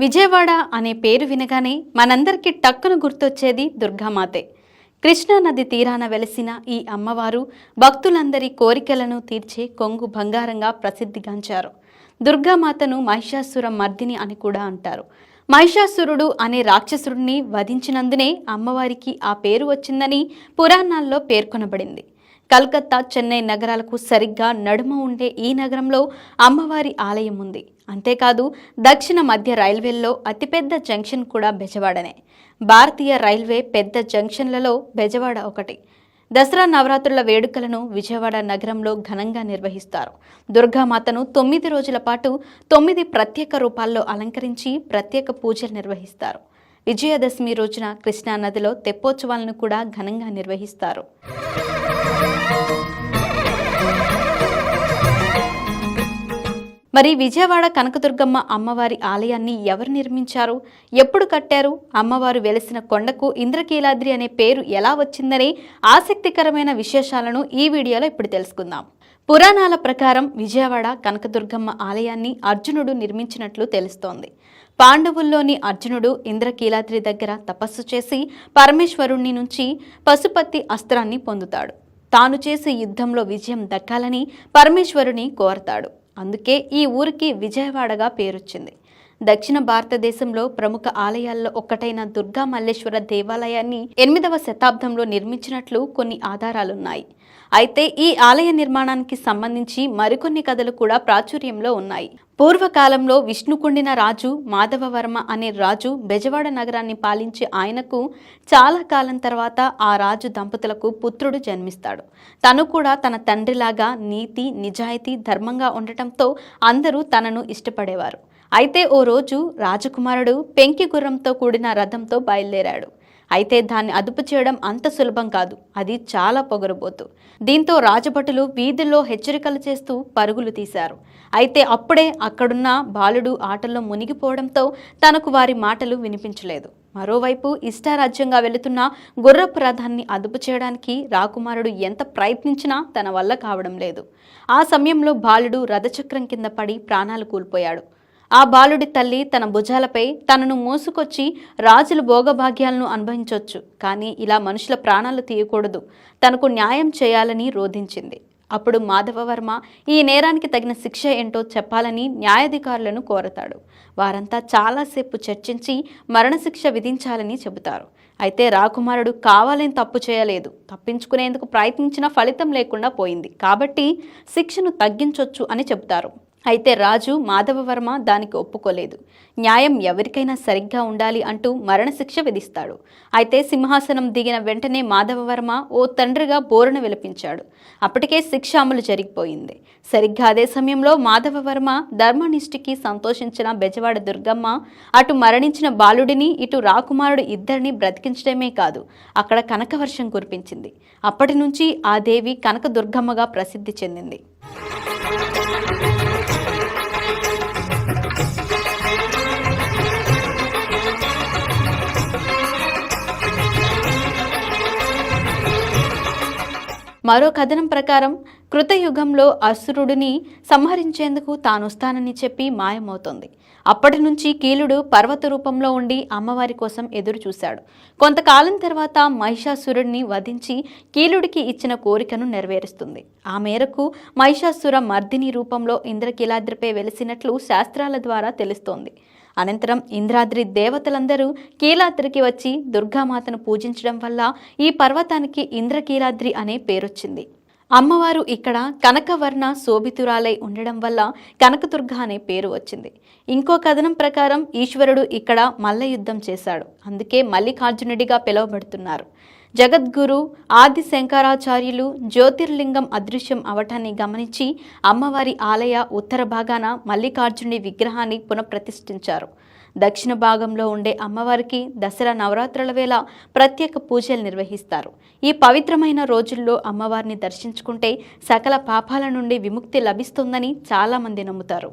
విజయవాడ అనే పేరు వినగానే మనందరికీ టక్కున గుర్తొచ్చేది దుర్గామాతే. కృష్ణా నది తీరాన వెలసిన ఈ అమ్మవారు భక్తులందరి కోరికలను తీర్చే కొంగు బంగారంగా ప్రసిద్ధిగాంచారు. దుర్గామాతను మహిషాసుర మర్దిని అని కూడా అంటారు. మహిషాసురుడు అనే రాక్షసుడిని వధించినందునే అమ్మవారికి ఆ పేరు వచ్చిందని పురాణాల్లో పేర్కొనబడింది. కలకత్తా చెన్నై నగరాలకు సరిగ్గా నడుమ ఉండే ఈ నగరంలో అమ్మవారి ఆలయం ఉంది. అంతేకాదు దక్షిణ మధ్య రైల్వేల్లో అతిపెద్ద జంక్షన్ కూడా బెజవాడనే. భారతీయ రైల్వే పెద్ద జంక్షన్లలో బెజవాడ ఒకటి. దసరా నవరాత్రుల వేడుకలను విజయవాడ నగరంలో ఘనంగా నిర్వహిస్తారు. దుర్గామాతను తొమ్మిది రోజుల పాటు తొమ్మిది ప్రత్యేక రూపాల్లో అలంకరించి ప్రత్యేక పూజలు నిర్వహిస్తారు. విజయదశమి రోజున కృష్ణా నదిలో తెప్పోత్సవాలను కూడా ఘనంగా నిర్వహిస్తారు. మరి విజయవాడ కనకదుర్గమ్మ అమ్మవారి ఆలయాన్ని ఎవరు నిర్మించారు? ఎప్పుడు కట్టారు? అమ్మవారు వెలసిన కొండకు ఇంద్రకీలాద్రి అనే పేరు ఎలా వచ్చిందనే ఆసక్తికరమైన విశేషాలను ఈ వీడియోలో ఇప్పుడు తెలుసుకుందాం. పురాణాల ప్రకారం విజయవాడ కనకదుర్గమ్మ ఆలయాన్ని అర్జునుడు నిర్మించినట్లు తెలుస్తోంది. పాండవుల్లోని అర్జునుడు ఇంద్రకీలాద్రి దగ్గర తపస్సు చేసి పరమేశ్వరుణ్ణి నుంచి పశుపతి అస్త్రాన్ని పొందుతాడు. తాను చేసే యుద్ధంలో విజయం దక్కాలని పరమేశ్వరుని కోరతాడు. అందుకే ఈ ఊరికి విజయవాడగా పేరొచ్చింది. దక్షిణ భారతదేశంలో ప్రముఖ ఆలయాల్లో ఒక్కటైన దుర్గా మల్లేశ్వర దేవాలయాన్ని ఎనిమిదవ శతాబ్దంలో నిర్మించినట్లు కొన్ని ఆధారాలున్నాయి. అయితే ఈ ఆలయ నిర్మాణానికి సంబంధించి మరికొన్ని కథలు కూడా ప్రాచుర్యంలో ఉన్నాయి. పూర్వకాలంలో విష్ణుకుండిన రాజు మాధవవర్మ అనే రాజు బెజవాడ నగరాన్ని పాలించే ఆయనకు చాలా కాలం తర్వాత ఆ రాజు దంపతులకు పుత్రుడు జన్మిస్తాడు. తను కూడా తన తండ్రిలాగా నీతి నిజాయితీ ధర్మంగా ఉండటంతో అందరూ తనను ఇష్టపడేవారు. అయితే ఓ రోజు రాజకుమారుడు పెంకి గుర్రంతో కూడిన రథంతో బయలుదేరాడు. అయితే దాన్ని అదుపు చేయడం అంత సులభం కాదు. అది చాలా పొగరుబోతు. దీంతో రాజభటులు వీధుల్లో హెచ్చరికలు చేస్తూ పరుగులు తీశారు. అయితే అప్పుడే అక్కడున్న బాలుడు ఆటల్లో మునిగిపోవడంతో తనకు వారి మాటలు వినిపించలేదు. మరోవైపు ఇష్టారాజ్యంగా వెళుతున్న గుర్రపు రథాన్ని అదుపు చేయడానికి రాకుమారుడు ఎంత ప్రయత్నించినా తన వల్ల కావడం లేదు. ఆ సమయంలో బాలుడు రథచక్రం కింద పడి ప్రాణాలు కోల్పోయాడు. ఆ బాలుడి తల్లి తన భుజాలపై తనను మోసుకొచ్చి రాజులు భోగభాగ్యాలను అనుభవించవచ్చు కానీ ఇలా మనుషుల ప్రాణాలు తీయకూడదు. తనకు న్యాయం చేయాలని రోధించింది. అప్పుడు మాధవవర్మ ఈ నేరానికి తగిన శిక్ష ఏంటో చెప్పాలని న్యాయాధికారులను కోరతాడు. వారంతా చాలాసేపు చర్చించి మరణశిక్ష విధించాలని చెబుతారు. అయితే రాకుమారుడు కావాలని తప్పు చేయలేదు. తప్పించుకునేందుకు ప్రయత్నించినా ఫలితం లేకుండా పోయింది. కాబట్టి శిక్షను తగ్గించొచ్చు అని చెబుతారు. అయితే రాజు మాధవవర్మ దానికి ఒప్పుకోలేదు. న్యాయం ఎవరికైనా సరిగ్గా ఉండాలి అంటూ మరణశిక్ష విధిస్తాడు. అయితే సింహాసనం దిగిన వెంటనే మాధవవర్మ ఓ తండ్రిగా బోరున విలపించాడు. అప్పటికే శిక్ష అమలు జరిగిపోయింది. సరిగ్గా అదే సమయంలో మాధవవర్మ ధర్మనిష్ఠికి సంతోషించిన బెజవాడ దుర్గమ్మ అటు మరణించిన బాలుడిని ఇటు రాకుమారుడు ఇద్దరిని బ్రతికించడమే కాదు అక్కడ కనకవర్షం కురిపించింది. అప్పటి నుంచి ఆ దేవి కనక దుర్గమ్మగా ప్రసిద్ధి చెందింది. మరో కథనం ప్రకారం కృతయుగంలో అసురుడిని సంహరించేందుకు తానొస్తానని చెప్పి మాయమవుతుంది. అప్పటి నుంచి కీలుడు పర్వత రూపంలో ఉండి అమ్మవారి కోసం ఎదురు చూశాడు. కొంతకాలం తర్వాత మహిషాసురుడిని వధించి కీలుడికి ఇచ్చిన కోరికను నెరవేరుస్తుంది. ఆ మేరకు మహిషాసుర మర్దిని రూపంలో ఇంద్రకీలాద్రిపై వెలిసినట్లు శాస్త్రాల ద్వారా తెలుస్తోంది. అనంతరం ఇంద్రాద్రి దేవతలందరూ కీలాద్రికి వచ్చి దుర్గామాతను పూజించడం వల్ల ఈ పర్వతానికి ఇంద్రకీలాద్రి అనే పేరొచ్చింది. అమ్మవారు ఇక్కడ కనకవర్ణ శోభితురాలై ఉండడం వల్ల కనకదుర్గ అనే పేరు వచ్చింది. ఇంకో కథనం ప్రకారం ఈశ్వరుడు ఇక్కడ మల్ల యుద్ధం చేశాడు. అందుకే మల్లికార్జునుడిగా పిలువబడుతున్నారు. జగద్గురు ఆది శంకరాచార్యులు జ్యోతిర్లింగం అదృశ్యం అవటాన్ని గమనించి అమ్మవారి ఆలయ ఉత్తర భాగాన మల్లికార్జునుడి విగ్రహాన్ని పునఃప్రతిష్ఠించారు. దక్షిణ భాగంలో ఉండే అమ్మవారికి దసరా నవరాత్రుల వేళ ప్రత్యేక పూజలు నిర్వహిస్తారు. ఈ పవిత్రమైన రోజుల్లో అమ్మవారిని దర్శించుకుంటే సకల పాపాల నుండి విముక్తి లభిస్తుందని చాలామంది నమ్ముతారు.